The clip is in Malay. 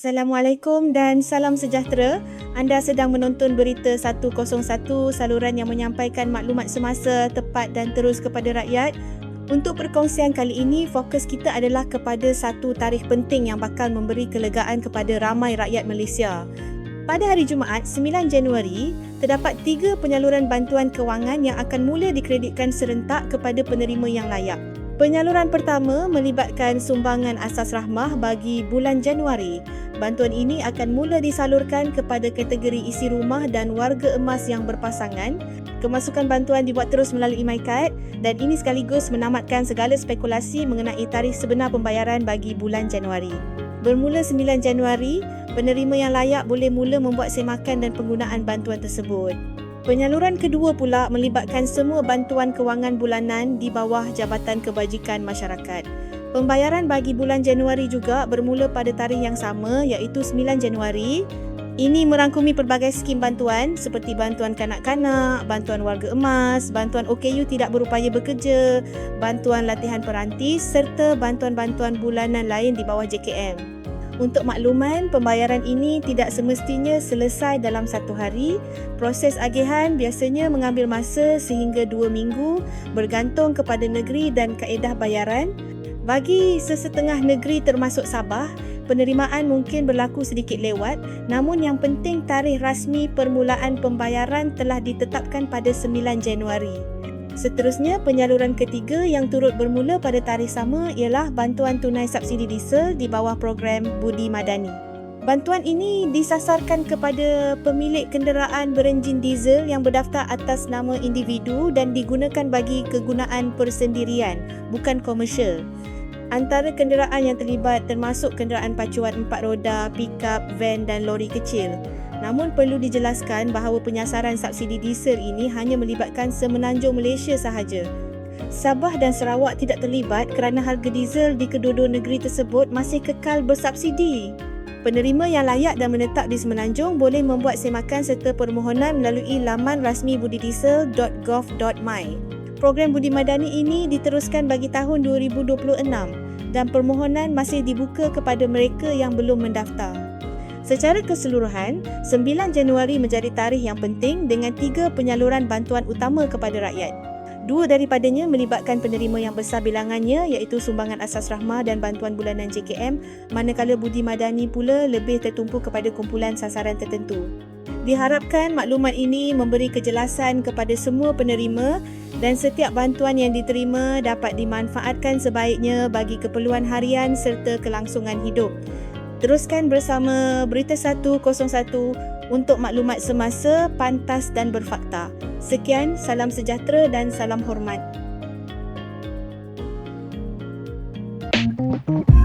Assalamualaikum dan salam sejahtera. Anda sedang menonton Berita 101, saluran yang menyampaikan maklumat semasa, tepat dan terus kepada rakyat. Untuk perkongsian kali ini, fokus kita adalah kepada satu tarikh penting yang bakal memberi kelegaan kepada ramai rakyat Malaysia. Pada hari Jumaat, 9 Januari, terdapat tiga penyaluran bantuan kewangan yang akan mula dikreditkan serentak kepada penerima yang layak. Penyaluran pertama melibatkan sumbangan asas rahmah bagi bulan Januari. Bantuan ini akan mula disalurkan kepada kategori isi rumah dan warga emas yang berpasangan. Kemasukan bantuan dibuat terus melalui MyCard dan ini sekaligus menamatkan segala spekulasi mengenai tarikh sebenar pembayaran bagi bulan Januari. Bermula 9 Januari, penerima yang layak boleh mula membuat semakan dan penggunaan bantuan tersebut. Penyaluran kedua pula melibatkan semua bantuan kewangan bulanan di bawah Jabatan Kebajikan Masyarakat. Pembayaran bagi bulan Januari juga bermula pada tarikh yang sama iaitu 9 Januari. Ini merangkumi pelbagai skim bantuan seperti bantuan kanak-kanak, bantuan warga emas, bantuan OKU tidak berupaya bekerja, bantuan latihan perantis serta bantuan-bantuan bulanan lain di bawah JKM. Untuk makluman, pembayaran ini tidak semestinya selesai dalam satu hari. Proses agihan biasanya mengambil masa sehingga dua minggu bergantung kepada negeri dan kaedah bayaran. Bagi sesetengah negeri termasuk Sabah, penerimaan mungkin berlaku sedikit lewat namun yang penting tarikh rasmi permulaan pembayaran telah ditetapkan pada 9 Januari. Seterusnya, penyaluran ketiga yang turut bermula pada tarikh sama ialah bantuan tunai subsidi diesel di bawah program Budi Madani. Bantuan ini disasarkan kepada pemilik kenderaan berenjin diesel yang berdaftar atas nama individu dan digunakan bagi kegunaan persendirian, bukan komersial. Antara kenderaan yang terlibat termasuk kenderaan pacuan empat roda, pickup, van dan lori kecil. Namun perlu dijelaskan bahawa penyasaran subsidi diesel ini hanya melibatkan semenanjung Malaysia sahaja. Sabah dan Sarawak tidak terlibat kerana harga diesel di kedua-dua negeri tersebut masih kekal bersubsidi. Penerima yang layak dan menetap di semenanjung boleh membuat semakan serta permohonan melalui laman rasmi budidiesel.gov.my. Program Budi Madani ini diteruskan bagi tahun 2026 dan permohonan masih dibuka kepada mereka yang belum mendaftar. Secara keseluruhan, 9 Januari menjadi tarikh yang penting dengan tiga penyaluran bantuan utama kepada rakyat. Dua daripadanya melibatkan penerima yang besar bilangannya iaitu sumbangan asas rahmah dan bantuan bulanan JKM manakala Budi Madani pula lebih tertumpu kepada kumpulan sasaran tertentu. Diharapkan maklumat ini memberi kejelasan kepada semua penerima dan setiap bantuan yang diterima dapat dimanfaatkan sebaiknya bagi keperluan harian serta kelangsungan hidup. Teruskan bersama Berita 101 untuk maklumat semasa, pantas dan berfakta. Sekian, salam sejahtera dan salam hormat. Thank you.